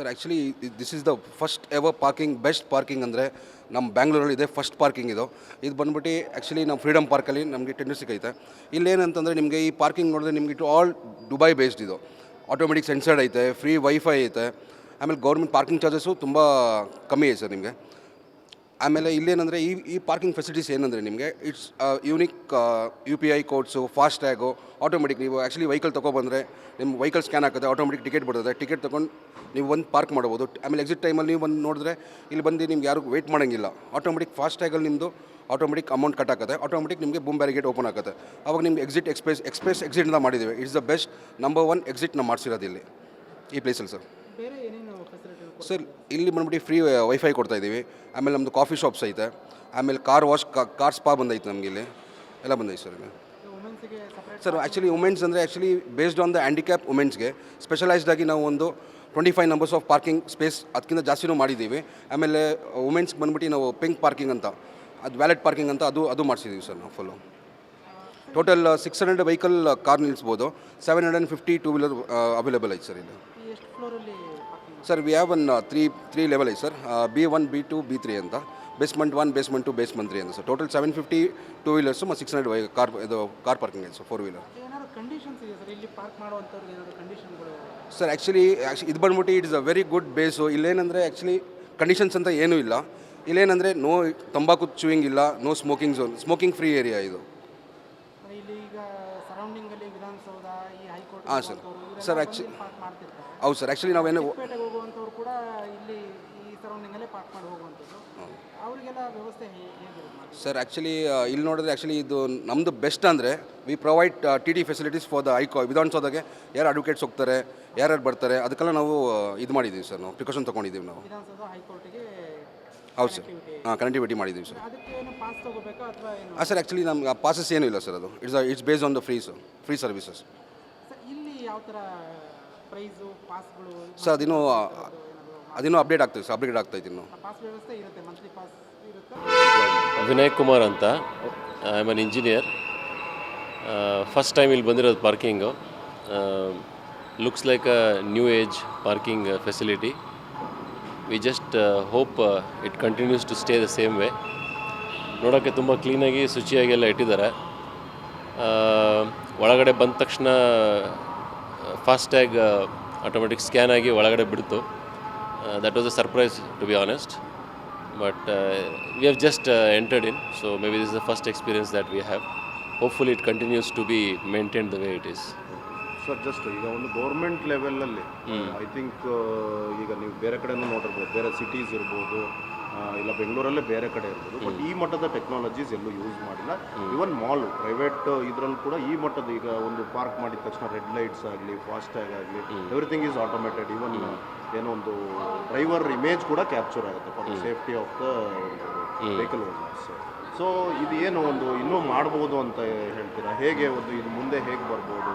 Sir actually this is the first ever parking best parking ಅಂದರೆ ನಮ್ಮ ಬ್ಯಾಂಗ್ಳೂರಲ್ಲಿ ಇದೆ ಫಸ್ಟ್ ಪಾರ್ಕಿಂಗ್ ಇದು. ಇದು ಬಂದ್ಬಿಟ್ಟು ಆ್ಯಕ್ಚುಲಿ ನಮ್ಮ ಫ್ರೀಡಮ್ ಪಾರ್ಕಲ್ಲಿ ನಮಗೆ ಟೆಂಡರ್ ಸಿಗೈತೆ. ಇಲ್ಲೇನಂತಂದರೆ ನಿಮಗೆ ಈ ಪಾರ್ಕಿಂಗ್ ನೋಡಿದ್ರೆ ನಿಮಗೆ ಇಟ್ಟು ಆಲ್ ದುಬೈ ಬೇಸ್ಡ್ ಇದು. ಆಟೋಮೆಟಿಕ್ ಸೆನ್ಸರ್ಡ್ ಐತೆ ಫ್ರೀ ವೈಫೈ ಐತೆ. ಆಮೇಲೆ ಗೌರ್ಮೆಂಟ್ ಪಾರ್ಕಿಂಗ್ ಚಾರ್ಜಸ್ಸು ತುಂಬ ಕಮ್ಮಿ ಐತೆ ಸರ್ ನಿಮಗೆ. ಆಮೇಲೆ ಇಲ್ಲೇನಂದರೆ ಈ ಈ ಪಾರ್ಕಿಂಗ್ ಫೆಸಿಲಿಟೀಸ್ ಏನಂದರೆ ನಿಮಗೆ it's unique U P I codes FASTag automatic ನೀವು ಆ್ಯಕ್ಚುಲಿ ವೆಹಿಕಲ್ ತೊಗೊಬಂದರೆ ನಿಮ್ಮ ವೆಹಿಕಲ್ ಸ್ಕ್ಯಾನ್ ಆಗುತ್ತೆ ಆಟೋಮೆಟಿಕ್ ಟಿಕೆಟ್ ಬರ್ತದೆ ಟಿಕೆಟ್ ತೊಗೊಂಡು ನೀವು ಒಂದು ಪಾರ್ಕ್ ಮಾಡ್ಬೋದು. ಆಮೇಲೆ ಎಕ್ಸಿಟ್ ಟೈಮಲ್ಲಿ ನೀವು ಒಂದು ನೋಡಿದ್ರೆ ಇಲ್ಲಿ ಬಂದು ನಿಮ್ಗೆ ಯಾರು ವೆಯ್ಟ್ ಮಾಡೋಂಗಿಲ್ಲ. ಆಟೋಮೆಟಿಕ್ ಫಾಸ್ಟ್ ಟ್ಯಾಗಲ್ಲಿ ನಿಮ್ಮದು ಆಟೋಮೆಟಿಕ್ ಅಮೌಂಟ್ ಕಟ್ ಆಗುತ್ತೆ ಆಟೋಮೆಟಿಕ್ ನಿಮಗೆ ಬೂಮ್ ಬ್ಯಾರಿಗೇಟ್ ಓಪನ್ ಆಗುತ್ತೆ ಅವಾಗ ನಿಮ್ಗೆ ಎಕ್ಸಿಟ್ ಎಕ್ಸ್ಪ್ರೆಸ್ ಎಕ್ಸ್ಪ್ರೆಸ್ ಎಕ್ಸಿಟ್ನ ಮಾಡಿದ್ದೀವಿ. It's the best number one exit ನಾವು ಮಾಡಿಸಿರೋದು ಇಲ್ಲಿ. ಈ ಪ್ಲೇಸಲ್ಲಿ ಸರ್ ಬೇರೆ ಏನೇನು ಫೆಸಿಲಿಟಿ ಸರ್ ಇಲ್ಲಿ ಬಂದ್ಬಿಟ್ಟು ಫ್ರೀ ವೈಫೈ ಕೊಡ್ತಾ ಇದ್ದೀವಿ. ಆಮೇಲೆ ನಮ್ಮದು ಕಾಫಿ ಶಾಪ್ಸ್ ಐತೆ. ಆಮೇಲೆ ಕಾರ್ ವಾಶ್ ಕಾರ್ ಸ್ಪಾ ಬಂದೈತೆ ನಮಗೆ ಇಲ್ಲಿ. ಎಲ್ಲ ಬಂದೈತೆ ಸರ್ ಸರ್ ಆ್ಯಕ್ಚುಲಿ ವುಮೆನ್ಸ್ ಅಂದರೆ actually based on the handicap ವುಮೆನ್ಸ್ಗೆ specialised ಆಗಿ ನಾವು ಒಂದು twenty five numbers of parking space ಅದಕ್ಕಿಂತ ಜಾಸ್ತಿನೂ ಮಾಡಿದ್ದೀವಿ. ಆಮೇಲೆ ವುಮೆನ್ಸ್ ಬಂದ್ಬಿಟ್ಟು ನಾವು ಪಿಂಕ್ ಪಾರ್ಕಿಂಗ್ ಅಂತ ಅದು ವ್ಯಾಲೆಟ್ ಪಾರ್ಕಿಂಗ್ ಅಂತ ಅದು ಅದು ಮಾಡಿಸಿದ್ದೀವಿ ಸರ್ ನಾವು full total six hundred vehicle car ನಿಲ್ಲಿಸ್ಬೋದು seven hundred and fifty two wheeler available ಐತೆ ಸರ್ ಇಲ್ಲಿ. Sir we have one three three level ಐತೆ sir. B one B two B three ಅಂತ. Basement one basement two basement three ಅಂತ sir. Total seven fifty two wheelers ಮತ್ತು six hundred car ಇದು car parking sir four wheeler sir? Actually ಇದು ಬಂದ್ಬಿಟ್ಟು it's a very good base ಇಲ್ಲೇನಂದರೆ actually conditions ಅಂತ ಏನೂ ಇಲ್ಲ. ಇಲ್ಲೇನಂದರೆ ನೋ ತಂಬಾಕು ಚೂಯಿಂಗ್ ಇಲ್ಲ no smoking zone smoking free area ಇದು. ಹಾಂ ಸರ್. ಸರ್ ಮಾಡ್ತಿರ್ತಾರೆ. ಹೌದು ಸರ್ ಆ್ಯಕ್ಚುಲಿ ನಾವೇನು ಏನೋ ಹೋಗುವಂಥವ್ರು ಕೂಡ ಇಲ್ಲಿ ಈ ಸರೌಂಡಿಂಗಲ್ಲೇ ಪಾರ್ಕ್ ಮಾಡಿ ಹೋಗುವಂಥದ್ದು. ಅವರಿಗೆಲ್ಲ ವ್ಯವಸ್ಥೆ ಹೇ- ಹೇಗಿರುತ್ತೆ ಸರ್ ಆ್ಯಕ್ಚುಲಿ ಇಲ್ಲಿ ನೋಡಿದ್ರೆ ಆ್ಯಕ್ಚುಲಿ ಇದು ನಮ್ಮದು ಬೆಸ್ಟ್ ಅಂದರೆ we provide T T facilities for the ಐಕೋ ವಿಧಾನಸೌಧಗೆ ಯಾರು ಅಡ್ವೊಕೇಟ್ಸ್ ಹೋಗ್ತಾರೆ ಯಾರ್ಯಾರು ಬರ್ತಾರೆ ಅದಕ್ಕೆಲ್ಲ ನಾವು ಇದು ಮಾಡಿದ್ದೀವಿ ಸರ್ ನಾವು ಪ್ರಿಕಾಷನ್ ತೊಗೊಂಡಿದ್ದೀವಿ ನಾವು. ವಿಧಾನಸೌಧ ಹೈಕೋರ್ಟಿಗೆ ಹೌದು ಸರ್. ಹಾಂ ಕನೆಕ್ಟಿವಿಟಿ ಮಾಡಿದ್ದೀವಿ ಸರ್. ಅದಕ್ಕೆ ಏನು ಪಾಸ್ ತಗೋಬೇಕಾ ಅಥವಾ ಏನು? ಹಾಂ ಸರ್ ಆ್ಯಕ್ಚುಲಿ ನಮ್ಗೆ ಪಾಸಸ್ ಏನೂ ಇಲ್ಲ ಸರ್ ಅದು. It's it's based on the free sir free services sir ಇಲ್ಲಿ ಯಾವ ಥರ ಪ್ರೈಸು ಪಾಸ್ಗಳು ಸರ್ ಅದಿನ್ನೂ ಅದಿನ್ನೂ ಅಪ್ಡೇಟ್ ಆಗ್ತದೆ ಸರ್ ಅಪ್ಡೇಟ್ ಆಗ್ತೈತೆ ಇನ್ನು. ಪಾಸ್ ವ್ಯವಸ್ಥೆ ಇರುತ್ತೆ ಮಂತ್ಲಿ ಪಾಸ್ ಇರುತ್ತೆ. ವಿನಯ್ ಕುಮಾರ್ ಅಂತ I am an engineer first time ಇಲ್ಲಿ ಬಂದಿರೋದು parking looks like a new age parking facility we just hope it continues to stay the same way ನೋಡೋಕ್ಕೆ ತುಂಬ ಕ್ಲೀನಾಗಿ ಶುಚಿಯಾಗಿ ಎಲ್ಲ ಇಟ್ಟಿದ್ದಾರೆ. ಆ, ಒಳಗಡೆ ಬಂದ ತಕ್ಷಣ ಫಾಸ್ಟ್ಯಾಗ್ ಆಟೋಮೆಟಿಕ್ ಸ್ಕ್ಯಾನ್ ಆಗಿ ಒಳಗಡೆ ಬಿಡ್ತು. That was a surprise to be honest but we have just entered in so may be this the first experience that we have hopefully it continues to be maintain the way it is sir just ಈಗ ಒಂದು government ಲೆವೆಲಲ್ಲಿ I think ಈಗ ನೀವು ಬೇರೆ ಕಡೆಯೂ ನೋಡಿರ್ಬೋದು ಬೇರೆ cities ಇರ್ಬೋದು ಇಲ್ಲ ಬೆಂಗಳೂರಲ್ಲೇ ಬೇರೆ ಕಡೆ ಇರ್ಬೋದು. ಬಟ್ ಈ ಮಟ್ಟದ ಟೆಕ್ನಾಲಜೀಸ್ ಎಲ್ಲೂ ಯೂಸ್ ಮಾಡಿಲ್ಲ. ಇವನ್ ಮಾಲ್ ಪ್ರೈವೇಟ್ ಇದರಲ್ಲಿ ಕೂಡ ಈ ಮಟ್ಟದ ಈಗ ಒಂದು ಪಾರ್ಕ್ ಮಾಡಿದ ತಕ್ಷಣ ರೆಡ್ ಲೈಟ್ಸ್ ಆಗಲಿ ಫಾಸ್ಟ್ ಟ್ಯಾಗ್ ಆಗಲಿ ಎವ್ರಿಥಿಂಗ್ ಈಸ್ ಆಟೋಮೇಟೆಡ್ ಇವನ್ ಏನೋ ಒಂದು ಡ್ರೈವರ್ ಇಮೇಜ್ ಕೂಡ ಕ್ಯಾಪ್ಚರ್ ಆಗುತ್ತೆ for the safety of the vehicle owners so ಇದು ಏನು ಒಂದು ಇನ್ನೂ ಮಾಡ್ಬೋದು ಅಂತ ಹೇಳ್ತೀರಾ? ಹೇಗೆ ಒಂದು ಇದು ಮುಂದೆ ಹೇಗೆ ಬರ್ಬೋದು?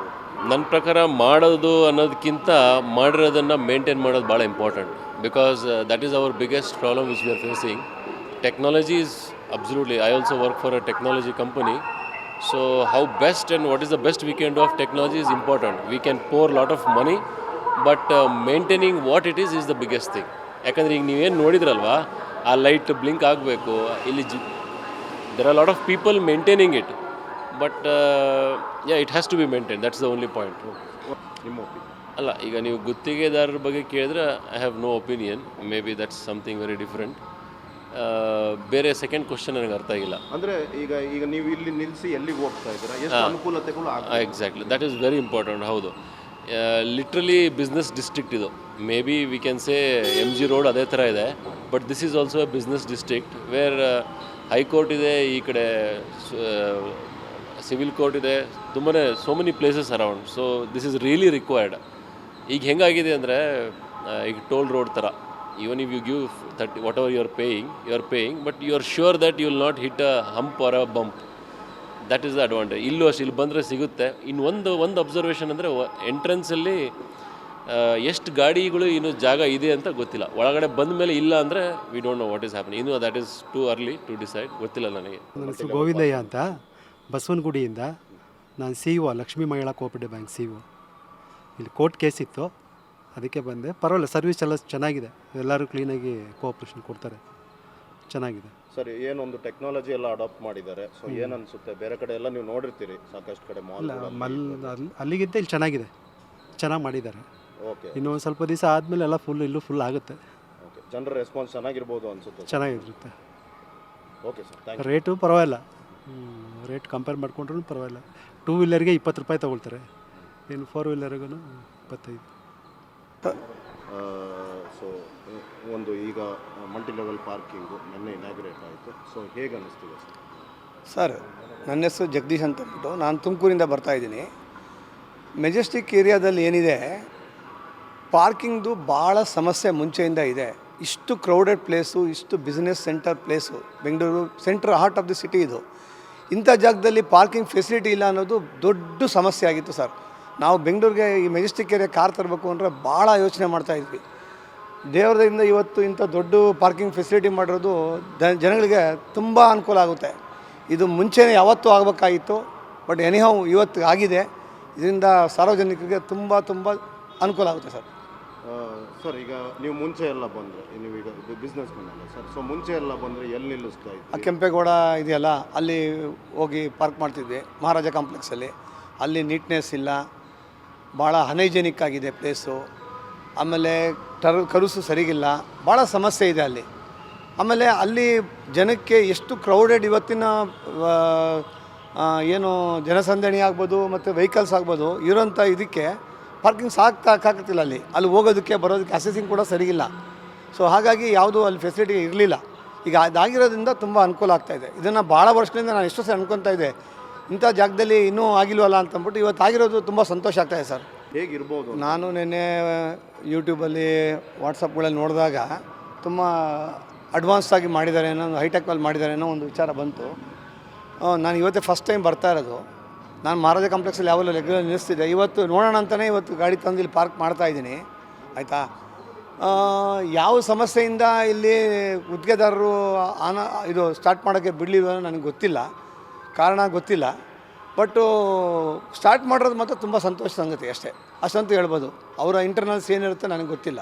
ನನ್ನ ಪ್ರಕಾರ ಮಾಡೋದು ಅನ್ನೋದಕ್ಕಿಂತ ಮಾಡಿರೋದನ್ನು ಮೇಂಟೈನ್ ಮಾಡೋದು ಭಾಳ important because that is our biggest problem which we are facing technology is absolutely I also work for a technology company so how best and what is the best weekend of technology is important we can pour lot of money but maintaining what it is is the biggest thing ಯಾಕಂದರೆ ಈಗ ನೀವೇನು ನೋಡಿದ್ರಲ್ವಾ? ಆ light blink ಆಗಬೇಕು, ಇಲ್ಲಿ ಜಿ there are a lot of people maintaining it but uh, yeah it has to be maintained. That's the only point. ನಿಮ್ಮ opinion ಅಲ್ಲ ಈಗ ನೀವು ಗುತ್ತಿಗೆದಾರರ ಬಗ್ಗೆ ಕೇಳಿದ್ರೆ I have no opinion may be that's something very different ಬೇರೆ second question ನನಗೆ ಅರ್ಥ ಆಗಿಲ್ಲ. ಅಂದ್ರೆ ಈಗ ಈಗ ನೀವು ಇಲ್ಲಿ ನಿಲ್ಲಿಸಿ ಎಲ್ಲಿಗೆ ಹೋಗ್ತಾ ಇದ್ದೀರಾ? ಎಷ್ಟು ಅನುಕೂಲತೆಗಳು ಆಗ exactly that is very important ಹೌದು. ಲಿಟ್ರಲಿ ಬಿಸ್ನೆಸ್ ಡಿಸ್ಟ್ರಿಕ್ಟ್ ಇದು. May be we can say M G road ಅದೇ ಥರ ಇದೆ but this is also a business district where high court ಇದೆ, ಈ ಕಡೆ ಸಿವಿಲ್ ಕೋರ್ಟ್ ಇದೆ ತುಂಬಾ so many places around so this is really required ಈಗ ಹೆಂಗಾಗಿದೆ ಅಂದರೆ ಈಗ ಟೋಲ್ ರೋಡ್ ಥರ. Even if you give thirty whatever you are paying you are paying but you are sure that you will not hit a hump or a bump that is the advantage ಇಲ್ಲೂ ಅಷ್ಟು, ಇಲ್ಲಿ ಬಂದರೆ ಸಿಗುತ್ತೆ. ಇನ್ನು ಒಂದು ಒಂದು observation ಅಂದರೆ ಎಂಟ್ರೆನ್ಸಲ್ಲಿ ಎಷ್ಟು ಗಾಡಿಗಳು ಇನ್ನು ಜಾಗ ಇದೆ ಅಂತ ಗೊತ್ತಿಲ್ಲ. ಒಳಗಡೆ ಬಂದ ಮೇಲೆ ಇಲ್ಲ ಅಂದರೆ we don't know what is happening ಇನ್ನು that is too early to decide ಗೊತ್ತಿಲ್ಲ ನನಗೆ. ನನ್ನ ಹೆಸರು ಗೋವಿಂದಯ್ಯ ಅಂತ. ಬಸವನಗುಡಿಯಿಂದ ನಾನು ಸಿ ಒ ಲಕ್ಷ್ಮೀ ಮಹಿಳಾ ಕೋಆಪರೇಟಿವ್ ಬ್ಯಾಂಕ್ ಸಿ ಒ ಇಲ್ಲಿ ಕೋರ್ಟ್ ಕೇಸ್ ಇತ್ತು. ಅದಕ್ಕೆ ಬಂದೆ. ಪರವಾಗಿಲ್ಲ ಸರ್ವಿಸ್ ಎಲ್ಲ ಚೆನ್ನಾಗಿದೆ. ಎಲ್ಲರೂ ಕ್ಲೀನಾಗಿ ಕೋಆಪ್ರೇಷನ್ ಕೊಡ್ತಾರೆ. ಚೆನ್ನಾಗಿದೆ. ಸರಿ ಏನೊಂದು ಟೆಕ್ನಾಲಜಿ ಎಲ್ಲ ಅಡಾಪ್ಟ್ ಮಾಡಿದ್ದಾರೆ. ಸೊ ಏನು ಅನಿಸುತ್ತೆ? ಬೇರೆ ಕಡೆ ಎಲ್ಲ ನೀವು ನೋಡಿರ್ತೀರಿ ಸಾಕಷ್ಟು ಕಡೆ ಮಾಲ್ ಮಲ್ ಅಲ್ಲಿ ಅಲ್ಲಿಗಿಂತ ಇಲ್ಲಿ ಚೆನ್ನಾಗಿದೆ. ಚೆನ್ನಾಗಿ ಮಾಡಿದ್ದಾರೆ. ಓಕೆ ಇನ್ನು ಒಂದು ಸ್ವಲ್ಪ ದಿವಸ ಆದಮೇಲೆ ಎಲ್ಲ ಫುಲ್ ಇಲ್ಲೂ ಫುಲ್ ಆಗುತ್ತೆ. ಓಕೆ ಜನರ ರೆಸ್ಪಾನ್ಸ್ ಚೆನ್ನಾಗಿರ್ಬೋದು ಅನ್ಸುತ್ತೆ. ಚೆನ್ನಾಗಿರುತ್ತೆ. ಓಕೆ ಸರ್ ಥ್ಯಾಂಕ್ ರೇಟು ಪರವಾಗಿಲ್ಲ. ರೇಟ್ ಕಂಪೇರ್ ಮಾಡಿಕೊಂಡ್ರೂ ಪರವಾಗಿಲ್ಲ. ಟೂ ವೀಲರ್ಗೆ ಇಪ್ಪತ್ತು ರೂಪಾಯಿ ತೊಗೊಳ್ತಾರೆ. ಇನ್ನು ಫೋರ್ ವೀಲರ್ಗೂ ಇಪ್ಪತ್ತೈದು. ಸೊ ಒಂದು ಈಗ ಮಲ್ಟಿ ಲೆವೆಲ್ ಪಾರ್ಕಿಂಗು ನಿನ್ನೆ ಇನಾಗ್ರೇಟ್ ಆಯಿತು. ಸೊ ಹೇಗೆ ಅನ್ನಿಸ್ತಿದೆ ಸರ್ ಸರ್ ನನ್ನ ಹೆಸರು ಜಗದೀಶ್ ಅಂತ ಅಂದ್ಬಿಟ್ಟು ನಾನು ತುಮಕೂರಿಂದ ಬರ್ತಾ ಇದ್ದೀನಿ. ಮೆಜೆಸ್ಟಿಕ್ ಏರಿಯಾದಲ್ಲಿ ಏನಿದೆ ಪಾರ್ಕಿಂಗ್ದು ಭಾಳ ಸಮಸ್ಯೆ ಮುಂಚೆಯಿಂದ ಇದೆ. ಇಷ್ಟು ಕ್ರೌಡೆಡ್ ಪ್ಲೇಸು, ಇಷ್ಟು business center place, Bengaluru centre heart of the city ಇದು. ಇಂಥ ಜಾಗದಲ್ಲಿ ಪಾರ್ಕಿಂಗ್ ಫೆಸಿಲಿಟಿ ಇಲ್ಲ ಅನ್ನೋದು ದೊಡ್ಡ ಸಮಸ್ಯೆ ಆಗಿತ್ತು ಸರ್. ನಾವು ಬೆಂಗಳೂರಿಗೆ ಈ ಮೆಜೆಸ್ಟಿಕ್ ಏರಿಯಾ ಕಾರ್ ತರಬೇಕು ಅಂದರೆ ಭಾಳ ಯೋಚನೆ ಮಾಡ್ತಾಯಿದ್ವಿ ದೇವರದಿಂದ ಇವತ್ತು ಇಂಥ ದೊಡ್ಡ ಪಾರ್ಕಿಂಗ್ ಫೆಸಿಲಿಟಿ ಮಾಡಿರೋದು ಜನಗಳಿಗೆ ತುಂಬ ಅನುಕೂಲ ಆಗುತ್ತೆ. ಇದು ಮುಂಚೆನೇ ಯಾವತ್ತೂ ಆಗಬೇಕಾಗಿತ್ತು, ಬಟ್ ಎನಿಹೌ ಇವತ್ತು ಆಗಿದೆ. ಇದರಿಂದ ಸಾರ್ವಜನಿಕರಿಗೆ ತುಂಬ ತುಂಬ ಅನುಕೂಲ ಆಗುತ್ತೆ ಸರ್. ಸರ್, ಈಗ ನೀವು ಮುಂಚೆ ಎಲ್ಲ ಬಂದರೆ ಈಗ ಬಿಸ್ನೆಸ್ ಮ್ಯಾನ್ ಅಲ್ಲ ಸರ್. ಸೊ ಮುಂಚೆ ಎಲ್ಲ ಬಂದರೆ ಎಲ್ಲಿ ನಿಲ್ಲಿಸ್ತಾ ಆ ಕೆಂಪೇಗೌಡ ಇದೆಯಲ್ಲ, ಅಲ್ಲಿ ಹೋಗಿ ಪಾರ್ಕ್ ಮಾಡ್ತಿದ್ವಿ ಮಹಾರಾಜ ಕಾಂಪ್ಲೆಕ್ಸಲ್ಲಿ ಅಲ್ಲಿ. ನೀಟ್ನೆಸ್ ಇಲ್ಲ ಭಾಳ ಹನೈಜೆನಿಕ್ ಆಗಿದೆ ಪ್ಲೇಸು ಆಮೇಲೆ ಟರ್ ಕರುಸು ಸರಿಗಿಲ್ಲ ಭಾಳ ಸಮಸ್ಯೆ ಇದೆ ಅಲ್ಲಿ. ಆಮೇಲೆ ಅಲ್ಲಿ ಜನಕ್ಕೆ ಎಷ್ಟು ಕ್ರೌಡೆಡ್ ಇವತ್ತಿನ ಏನು ಜನಸಂದಣಿ ಆಗ್ಬೋದು, ಮತ್ತು ವೆಹಿಕಲ್ಸ್ ಆಗ್ಬೋದು ಇರೋಂಥ ಇದಕ್ಕೆ ಪಾರ್ಕಿಂಗ್ ಸಾಕಾಗ್ತಿಲ್ಲ ಅಲ್ಲಿ. ಅಲ್ಲಿ ಹೋಗೋದಕ್ಕೆ ಬರೋದಕ್ಕೆ ಅಸೆಸಿಂಗ್ ಕೂಡ ಸರಿಗಿಲ್ಲ ಸೊ ಹಾಗಾಗಿ ಯಾವುದೂ ಅಲ್ಲಿ ಫೆಸಿಲಿಟಿ ಇರಲಿಲ್ಲ. ಈಗ ಅದಾಗಿರೋದ್ರಿಂದ ತುಂಬ ಅನುಕೂಲ ಆಗ್ತಾಯಿದೆ ಇದನ್ನು ಭಾಳ ವರ್ಷಗಳಿಂದ ನಾನು ಎಷ್ಟೋ ಸರಿ ಅನ್ಕೊತಾ ಇದ್ದೆ. ಇಂಥ ಜಾಗದಲ್ಲಿ ಇನ್ನೂ ಆಗಿಲ್ವಲ್ಲ ಅಂತಂದ್ಬಿಟ್ಟು ಇವತ್ತು ಆಗಿರೋದು ತುಂಬ ಸಂತೋಷ ಆಗ್ತಾಯಿದೆ ಸರ್. ಹೇಗಿರ್ಬೋದು? ನಾನು ನಿನ್ನೆ ಯೂಟ್ಯೂಬಲ್ಲಿ ವಾಟ್ಸಪ್ಗಳಲ್ಲಿ ನೋಡಿದಾಗ ತುಂಬ ಅಡ್ವಾನ್ಸ್ ಆಗಿ ಮಾಡಿದ್ದಾರೆ ಏನೋ ಹೈಟೆಕ್ನಲ್ಲಿ ಮಾಡಿದ್ದಾರೆ ಅನ್ನೋ ಒಂದು ವಿಚಾರ ಬಂತು. ನಾನು ಇವತ್ತೇ ಫಸ್ಟ್ ಟೈಮ್ ಬರ್ತಾ ಇರೋದು. ನಾನು ಮಹಾರಾಜ ಕಾಂಪ್ಲೆಕ್ಸಲ್ಲಿ ಯಾವಲ್ಲೂ ರೆಗ್ಯುಲರ್ ನಿಲ್ಲಿಸ್ತಿದ್ದೆ. ಇವತ್ತು ನೋಡೋಣ ಅಂತಲೇ ಇವತ್ತು ಗಾಡಿ ತಂದು ಇಲ್ಲಿ ಪಾರ್ಕ್ ಮಾಡ್ತಾ ಇದ್ದೀನಿ. ಆಯಿತಾ? ಯಾವ ಸಮಸ್ಯೆಯಿಂದ ಇಲ್ಲಿ ಗುತ್ತಿಗೆದಾರರು ಆನ, ಇದು ಸ್ಟಾರ್ಟ್ ಮಾಡೋಕ್ಕೆ ಬಿಡಲಿಲ್ಲ ನನಗೆ ಗೊತ್ತಿಲ್ಲ. ಕಾರಣ ಗೊತ್ತಿಲ್ಲ. ಬಟ್ಟು ಸ್ಟಾರ್ಟ್ ಮಾಡಿರೋದು ಮಾತ್ರ ತುಂಬ ಸಂತೋಷ ಸಂಗತಿ ಅಷ್ಟೇ. ಅಷ್ಟಂತೂ ಹೇಳ್ಬೋದು. ಅವರ ಇಂಟರ್ನಲ್ಸ್ ಏನಿರುತ್ತೆ ನನಗೆ ಗೊತ್ತಿಲ್ಲ.